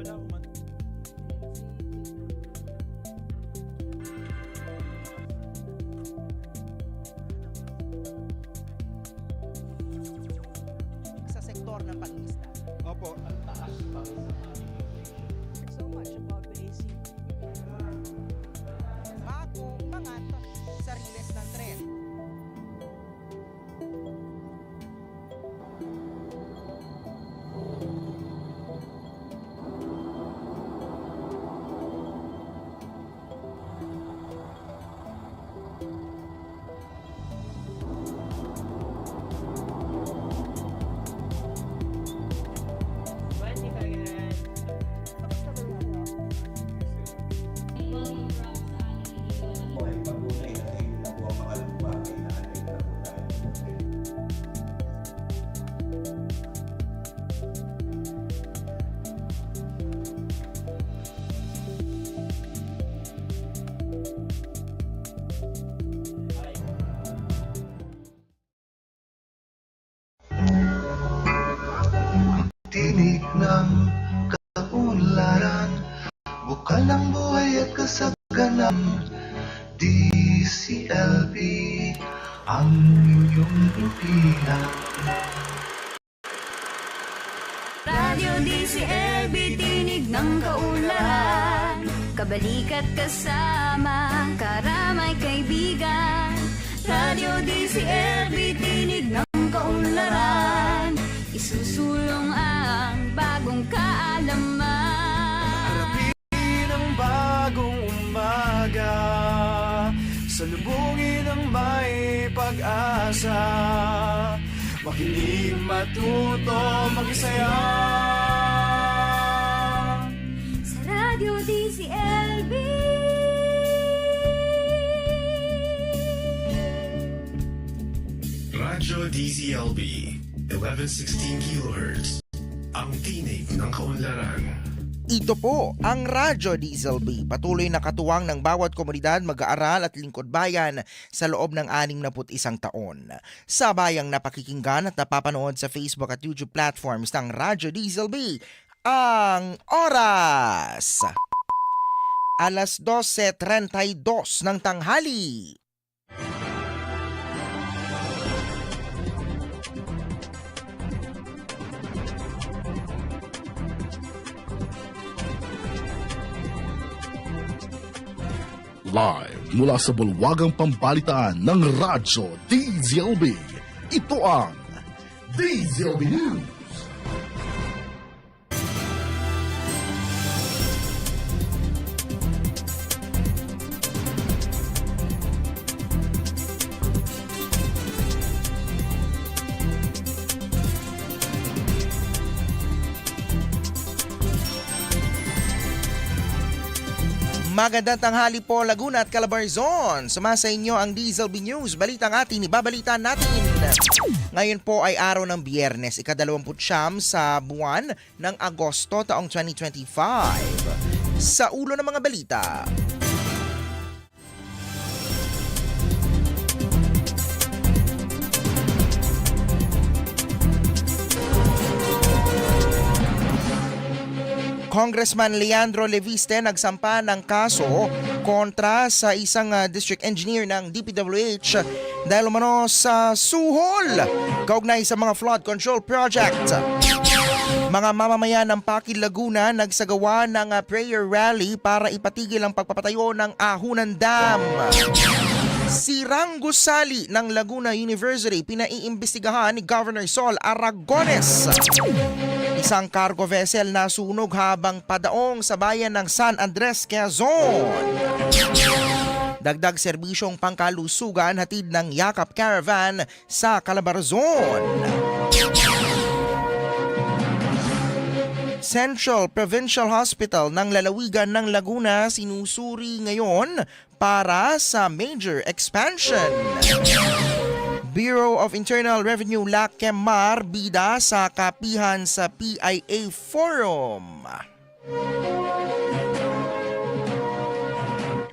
wala akong ano. sa sektor ng pangingisda. Opo, ang taas pa ang inyong pipila. Radio DCLB, tinig ng kaulahan Kabalikat kasama, karamay kaibigan. Radio DCLB, tinig ng kaulahan Isusulong ang bagong kaalaman. Harapin ang bagong umaga. Salubungin ang may pag-asa. Makinig, matuto, magisaya. Sa Radio DCLB Radyo DZLB 1116 kHz Ang tinig ng kaunlaran Ito po ang Radyo Diesel B. Patuloy na katuwang ng bawat komunidad mag-aaral at lingkod bayan sa loob ng 61 taon. Sa bayang napakikinggan at napapanood sa Facebook at YouTube platforms ng Radyo Diesel B, ang oras! Alas 12.32 ng tanghali. Live mula sa bulwagang pambalitaan ng Radyo DZLB. Ito ang DZLB News. Magandang tanghali po Laguna at Calabarzon. Sumasa inyo ang Diesel B News. Balitang atin, ibabalitan natin. Ngayon po ay araw ng biyernes, ikadalawamput siyam sa buwan ng Agosto taong 2025. Sa ulo ng mga balita. Congressman Leandro Leviste nagsampa ng kaso kontra sa isang ah, district engineer ng DPWH dahil umano sa suhol kaugnay sa mga flood control project. Mga mamamayan ng Pakil Laguna nagsagawa ng ah, prayer rally para ipatigil ang pagpapatayo ng Ahunan Dam. Si Rang Gusali ng Laguna University pinaiimbestigahan ni Governor Sol Aragones. Isang cargo vessel na sunog habang padaong sa bayan ng San Andres, Quezon. Dagdag serbisyong pangkalusugan hatid ng Yakap Caravan sa Calabarzon. Central Provincial Hospital ng lalawigan ng Laguna sinusuri ngayon para sa major expansion. Bureau of Internal Revenue Lakemar bida sa kapihan sa PIA Forum.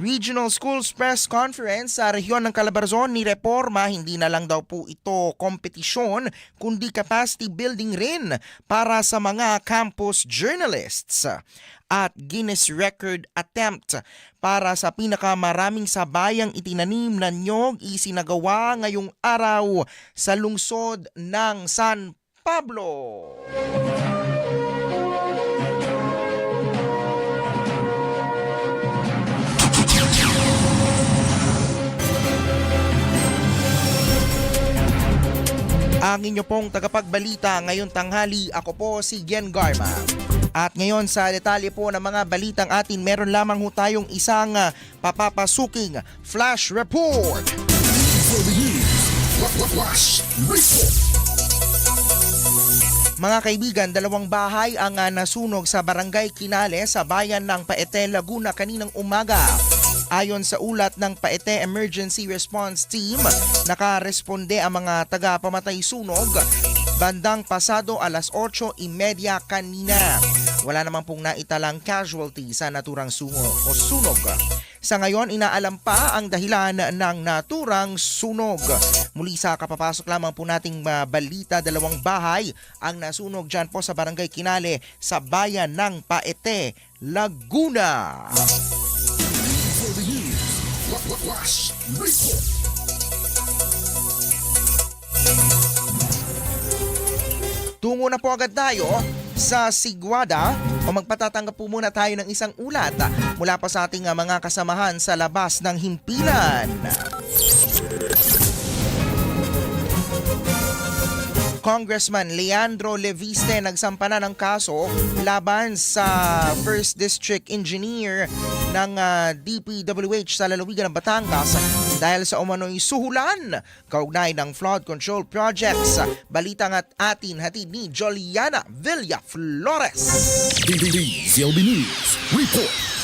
Regional Schools Press Conference sa rehiyon ng Calabarzon ni Reforma, hindi na lang daw po ito kompetisyon, kundi capacity building rin para sa mga campus journalists at Guinness Record attempt para sa pinakamaraming sabayang itinanim na nyog isinagawa ngayong araw sa lungsod ng San Pablo. Ang inyo pong tagapagbalita ngayong tanghali, ako po si Gen Garma. At ngayon sa detalye po ng mga balitang atin, meron lamang ho tayong isang ah, papapasuking flash report. Flash Report. Mga kaibigan, dalawang bahay ang ah, nasunog sa barangay Kinale sa bayan ng Paete, Laguna kaninang umaga. Ayon sa ulat ng Paete Emergency Response Team, nakaresponde ang mga taga-pamatay sunog bandang pasado alas 8.30 kanina. Wala naman pong naitalang casualty sa naturang sumo o sunog. Sa ngayon, inaalam pa ang dahilan ng naturang sunog. Muli sa kapapasok lamang po nating balita, dalawang bahay ang nasunog dyan po sa Barangay Kinale sa bayan ng Paete, Laguna. Flash Report. Tungo na po agad tayo sa Sigwada o magpatatanggap po muna tayo ng isang ulat mula pa sa ating uh, mga kasamahan sa labas ng himpilan. Congressman Leandro Leviste nagsampa na ng kaso laban sa First District Engineer ng ah, DPWH sa lalawigan ng Batangas dahil sa umano'y suhulan kaugnay ng flood control projects. Balita at atin hatid ni Joliana Villa Flores. DZLB News Report.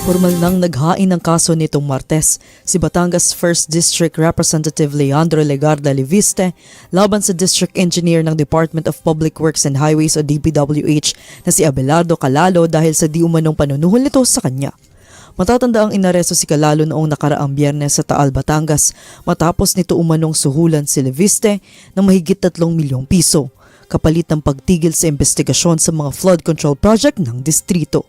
Formal nang naghain ng kaso nitong Martes si Batangas 1st District Representative Leandro Legarda Leviste laban sa District Engineer ng Department of Public Works and Highways o DPWH na si Abelardo Calalo dahil sa di umanong panunuhol nito sa kanya. Matatanda ang inaresto si Calalo noong nakaraang biyernes sa Taal, Batangas matapos nito umanong suhulan si Leviste ng mahigit 3 milyong piso kapalit ng pagtigil sa investigasyon sa mga flood control project ng distrito.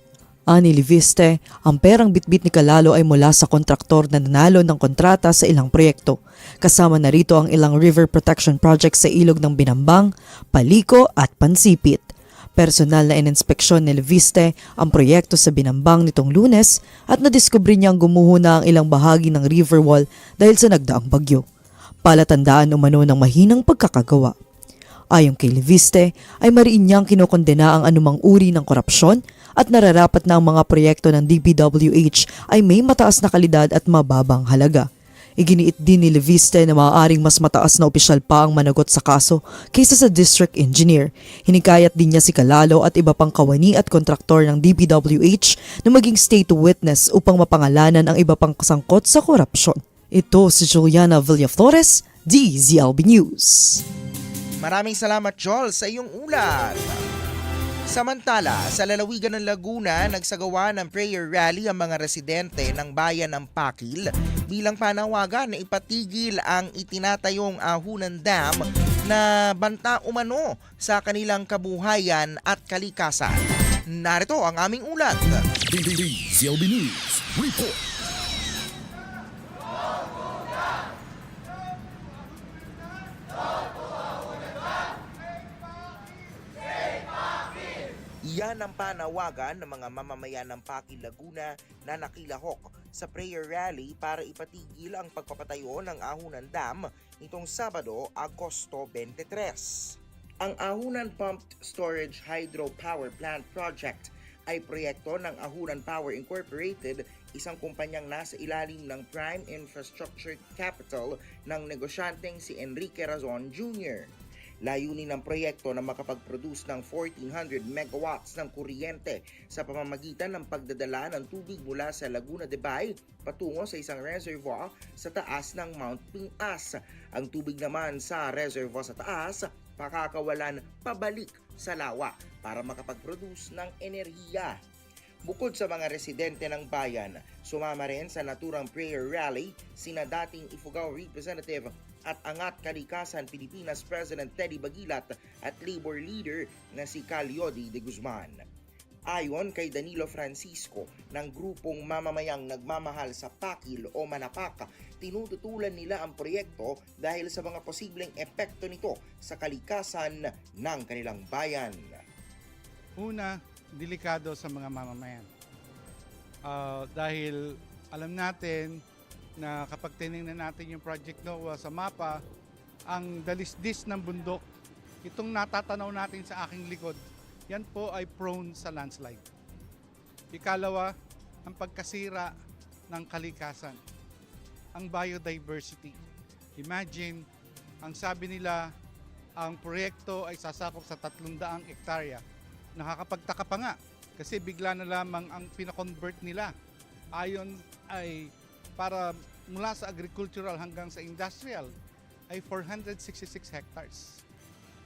Ani Liviste, ang perang bitbit ni Calalo ay mula sa kontraktor na nanalo ng kontrata sa ilang proyekto. Kasama na rito ang ilang river protection projects sa ilog ng Binambang, Paliko at Pansipit. Personal na ininspeksyon ni Liviste ang proyekto sa Binambang nitong lunes at nadiskubre niyang gumuho na ang ilang bahagi ng river wall dahil sa nagdaang bagyo. Palatandaan umano ng mahinang pagkakagawa. Ayon kay Leviste, ay mariin niyang kinokondena ang anumang uri ng korupsyon at nararapat na ang mga proyekto ng DPWH ay may mataas na kalidad at mababang halaga. Iginiit din ni Leviste na maaaring mas mataas na opisyal pa ang managot sa kaso kaysa sa district engineer. Hinikayat din niya si Kalalo at iba pang kawani at kontraktor ng DPWH na maging state witness upang mapangalanan ang iba pang kasangkot sa korupsyon. Ito si Juliana Villaflores, DZLB News. Maraming salamat Joel sa iyong ulat. Samantala, sa lalawigan ng Laguna, nagsagawa ng prayer rally ang mga residente ng bayan ng Pakil bilang panawagan na ipatigil ang itinatayong Ahunan Dam na banta umano sa kanilang kabuhayan at kalikasan. Narito ang aming ulat. DZLB News Report. Ang panawagan ng mga mamamayan ng Paki Laguna na nakilahok sa prayer rally para ipatigil ang pagpapatayo ng Ahunan Dam nitong Sabado, Agosto 23. Ang Ahunan Pumped Storage Hydro Power Plant Project ay proyekto ng Ahunan Power Incorporated, isang kumpanyang nasa ilalim ng Prime Infrastructure Capital ng negosyanteng si Enrique Razon Jr. Layunin ng proyekto na makapag-produce ng 1,400 megawatts ng kuryente sa pamamagitan ng pagdadala ng tubig mula sa Laguna de Bay patungo sa isang reservoir sa taas ng Mount Pingas. Ang tubig naman sa reservoir sa taas pakakawalan pabalik sa lawa para makapag-produce ng enerhiya. Bukod sa mga residente ng bayan, sumama rin sa naturang prayer rally sina dating Ifugao Representative at Angat Kalikasan Pilipinas President Teddy Bagilat at labor leader na si Calyodi de Guzman. Ayon kay Danilo Francisco ng grupong mamamayang nagmamahal sa Pakil o Manapaka, tinututulan nila ang proyekto dahil sa mga posibleng epekto nito sa kalikasan ng kanilang bayan. Una, delikado sa mga mamamayan. Ah, dahil alam natin na kapag tinignan natin yung Project NOAA sa mapa, ang dalisdis ng bundok, itong natatanaw natin sa aking likod, yan po ay prone sa landslide. Ikalawa, ang pagkasira ng kalikasan, ang biodiversity. Imagine, ang sabi nila, ang proyekto ay sasakop sa 300 ektarya nakakapagtaka pa nga kasi bigla na lamang ang pinakonvert nila ayon ay para mula sa agricultural hanggang sa industrial ay 466 hectares.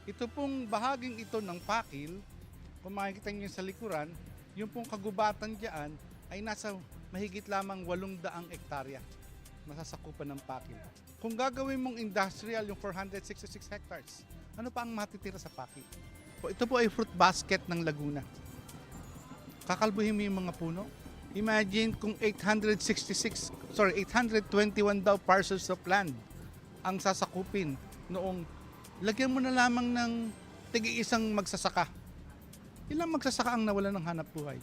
Ito pong bahaging ito ng Pakil, kung makikita niyo sa likuran, yung pong kagubatan diyan ay nasa mahigit lamang 800 ektarya masasakupan ng Pakil. Kung gagawin mong industrial yung 466 hectares, ano pa ang matitira sa Pakil? Ito po ay fruit basket ng Laguna. Kakalbuhin mo yung mga puno. Imagine kung 866, sorry, 821 daw parcels of land ang sasakupin noong lagyan mo na lamang ng tigi isang magsasaka. Ilang magsasaka ang nawala ng hanap buhay?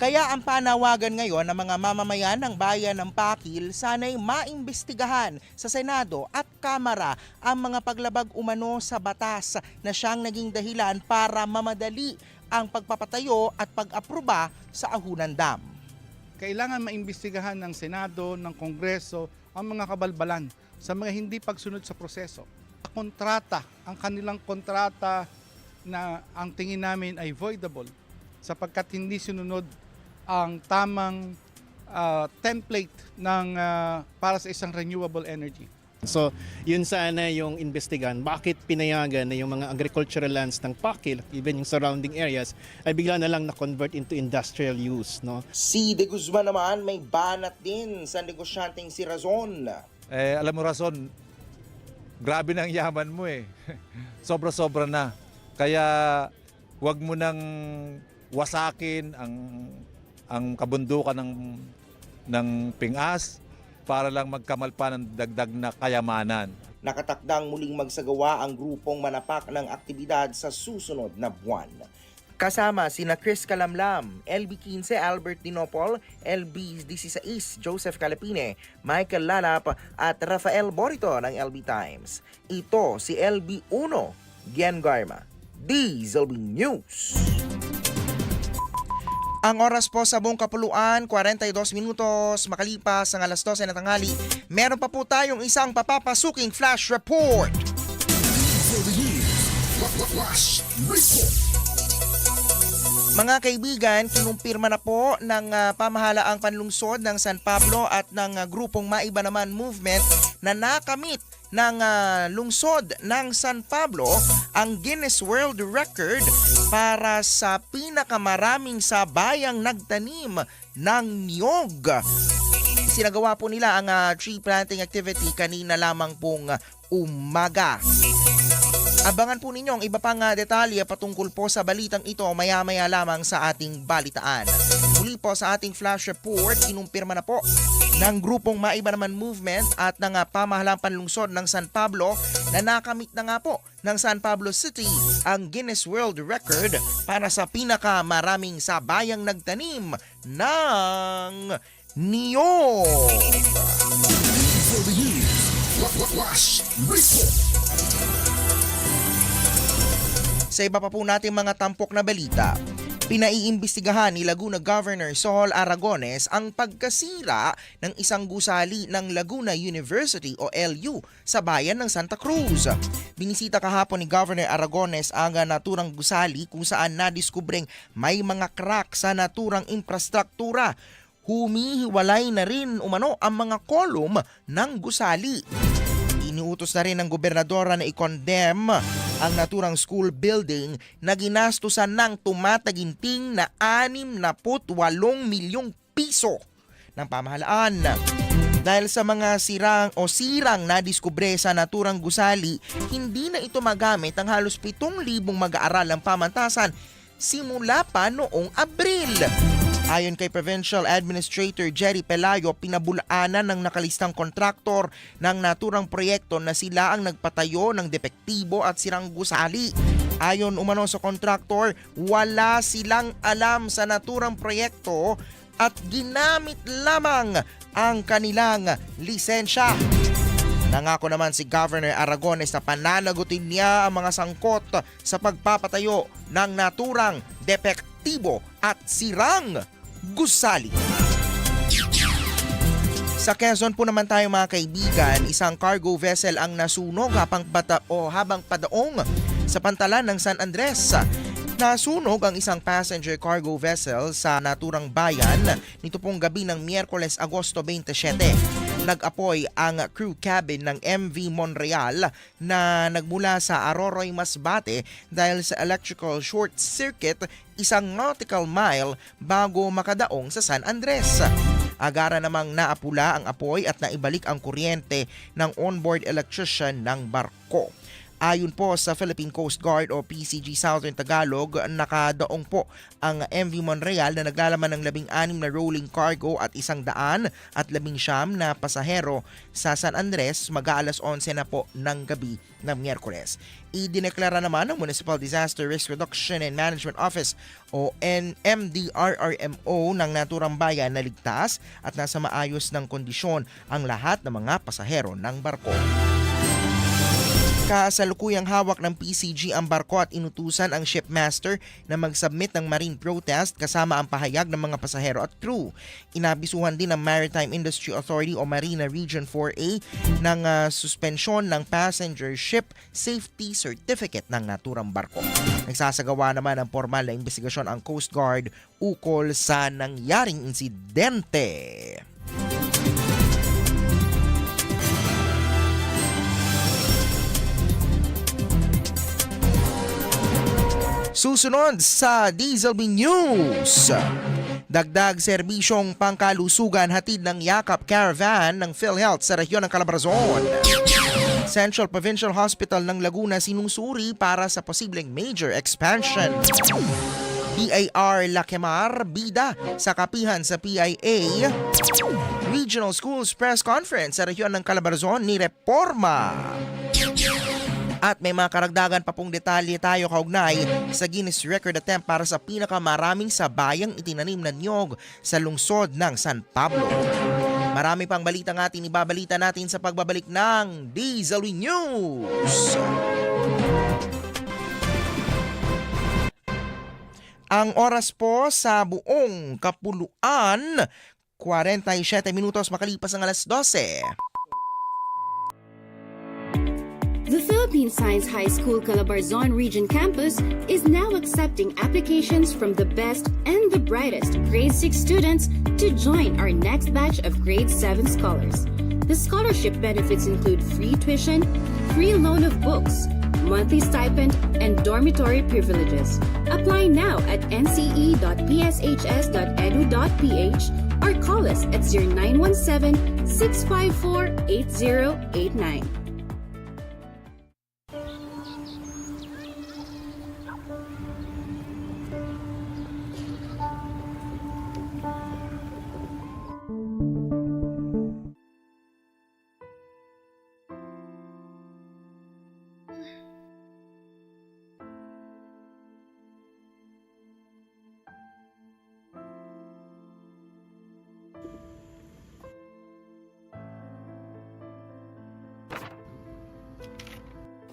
Kaya ang panawagan ngayon ng mga mamamayan ng bayan ng Pakil sana'y maimbestigahan sa Senado at Kamara ang mga paglabag umano sa batas na siyang naging dahilan para mamadali ang pagpapatayo at pag-aproba sa Ahunan Dam. Kailangan maimbestigahan ng Senado, ng Kongreso, ang mga kabalbalan sa mga hindi pagsunod sa proseso. Kontrata, ang kanilang kontrata na ang tingin namin ay voidable sapagkat hindi sinunod ang tamang ah, template ng ah, para sa isang renewable energy. So, yun sana yung investigan. Bakit pinayagan na yung mga agricultural lands ng Pakil, even yung surrounding areas, ay bigla na lang na-convert into industrial use, no? Si De Guzman naman may banat din sa negosyanteng si Razon. Eh, alam mo rason, grabe na ang yaman mo eh. Sobra-sobra na. Kaya wag mo nang wasakin ang ang kabundukan ng ng pingas para lang magkamal pa ng dagdag na kayamanan. Nakatakdang muling magsagawa ang grupong manapak ng aktibidad sa susunod na buwan. Kasama sina Chris Calamlam, LB15 Albert Dinopol, LB16 Joseph Calapine, Michael Lalap at Rafael Borito ng LB Times. Ito si LB1 Gian Garma, DZLB News. Ang oras po sa buong kapuluan, 42 minutos makalipas ang alas 12 na tanghali. Meron pa po tayong isang papapasuking flash report. Flash Report. Mga kaibigan, kinumpirma na po ng ah, pamahalaang panlungsod ng San Pablo at ng ah, grupong Maiba Naman Movement na nakamit ng ah, lungsod ng San Pablo ang Guinness World Record para sa pinakamaraming sabayang nagtanim ng niyog. Sinagawa po nila ang ah, tree planting activity kanina lamang pong ah, umaga. Abangan po ninyo ang iba pang ah, detalye patungkol po sa balitang ito maya-maya lamang sa ating balitaan. Muli po sa ating flash report, kinumpirma na po ng grupong Maiba Naman Movement at ng ah, pamahalang panlungsod ng San Pablo na nakamit na nga po ng San Pablo City ang Guinness World Record para sa pinakamaraming sabayang nagtanim ng niyog. Flash Report. Sa iba pa po nating mga tampok na balita, pinaiimbestigahan ni Laguna Governor Sol Aragones ang pagkasira ng isang gusali ng Laguna University o LU sa bayan ng Santa Cruz. Binisita kahapon ni Governor Aragones ang naturang gusali kung saan nadiskubreng may mga crack sa naturang infrastruktura. Humihiwalay na rin umano ang mga kolum ng gusali. Iniutos na rin ng gobernadora na i-condemn ang naturang school building na ginastusan ng tumataginting na 68 milyong piso ng pamahalaan. Dahil sa mga sirang o sirang na diskubre sa naturang gusali, hindi na ito magamit ang halos 7,000 mag-aaral ng pamantasan simula pa noong Abril. Ayon kay Provincial Administrator Jerry Pelayo, pinabulaanan ng nakalistang kontraktor ng naturang proyekto na sila ang nagpatayo ng depektibo at sirang gusali. Ayon umano sa kontraktor, wala silang alam sa naturang proyekto at ginamit lamang ang kanilang lisensya. Nangako naman si Governor Aragones na pananagutin niya ang mga sangkot sa pagpapatayo ng naturang depektibo at sirang gusali. Sa Quezon po naman tayo mga kaibigan, isang cargo vessel ang nasunog habang, bata, o habang padaong sa pantalan ng San Andres. Nasunog ang isang passenger cargo vessel sa naturang bayan nito pong gabi ng Miyerkules, Agosto 27. Nag-apoy ang crew cabin ng MV Monreal na nagmula sa Aroroy, Masbate dahil sa electrical short circuit isang nautical mile bago makadaong sa San Andres. Agara namang naapula ang apoy at naibalik ang kuryente ng onboard electrician ng barko. Ayon po sa Philippine Coast Guard o PCG Southern Tagalog, nakadaong po ang MV Monreal na naglalaman ng labing anim na rolling cargo at isang daan at labing siyam na pasahero sa San Andres mag-aalas 11 na po ng gabi ng Miyerkules. Idineklara naman ng Municipal Disaster Risk Reduction and Management Office o NMDRRMO ng naturang bayan na ligtas at nasa maayos ng kondisyon ang lahat ng mga pasahero ng barko. Kasalukuyang hawak ng PCG ang barko at inutusan ang shipmaster na mag-submit ng marine protest kasama ang pahayag ng mga pasahero at crew. Inabisuhan din ng Maritime Industry Authority o Marina Region 4A ng ah, suspensyon ng passenger ship safety certificate ng naturang barko. Nagsasagawa naman ng formal na investigasyon ang Coast Guard ukol sa nangyaring insidente. Susunod sa Dieselby News. Dagdag serbisyong pangkalusugan hatid ng Yakap Caravan ng PhilHealth sa rehiyon ng Calabarzon. Central Provincial Hospital ng Laguna sinusuri para sa posibleng major expansion. PIR Lakemar bida sa kapihan sa PIA. Regional Schools Press Conference sa rehiyon ng Calabarzon ni Reforma. At may mga karagdagan pa pong detalye tayo kaugnay sa Guinness Record attempt para sa pinakamaraming sabayang itinanim na niyog sa lungsod ng San Pablo. Marami pang balita ng ating ibabalita natin sa pagbabalik ng Diesel News. Ang oras po sa buong kapuluan, 47 minutos makalipas ang alas 12. The Philippine Science High School Calabarzon Region Campus is now accepting applications from the best and the brightest grade 6 students to join our next batch of grade 7 scholars. The scholarship benefits include free tuition, free loan of books, monthly stipend, and dormitory privileges. Apply now at nce.pshs.edu.ph or call us at 0917 654 8089.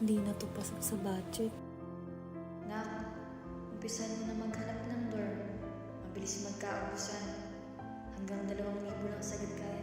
Hindi na to pasok sa budget. Nak, umpisan mo na maghanap ng dorm. Mabilis magkaubusan. Hanggang dalawang libo lang sagad kaya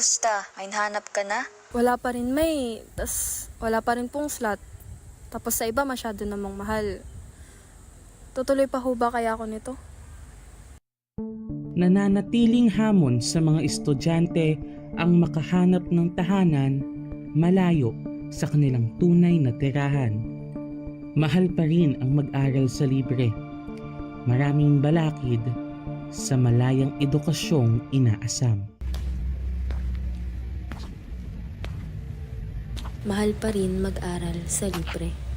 Nak, Musta? May hanap ka na? Wala pa rin may, tas wala pa rin pong slot. Tapos sa iba masyado namang mahal. Tutuloy pa ho ba kaya ako nito? nananatiling hamon sa mga estudyante ang makahanap ng tahanan malayo sa kanilang tunay na tirahan. Mahal pa rin ang mag-aral sa libre. Maraming balakid sa malayang edukasyong inaasam. Mahal pa rin mag-aral sa libre.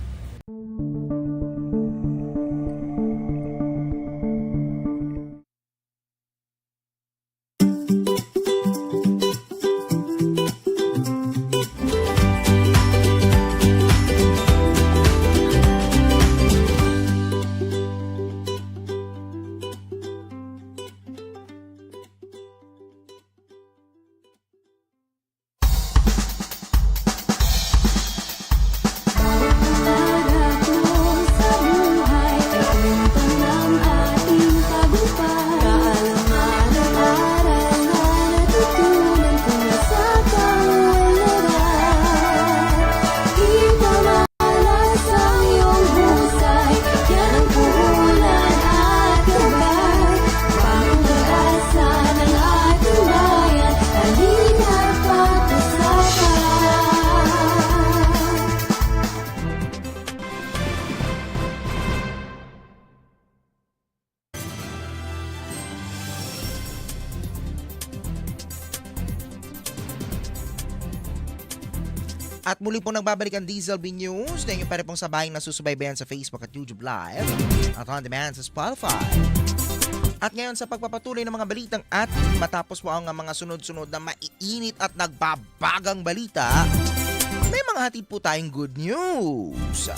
Muli po nagbabalik ang Diesel B News na inyo pwede pong sabahin na susubaybayan sa Facebook at YouTube Live at on demand sa Spotify. At ngayon sa pagpapatuloy ng mga balitang at matapos po ang mga sunod-sunod na maiinit at nagbabagang balita, may mga hatid po tayong good news.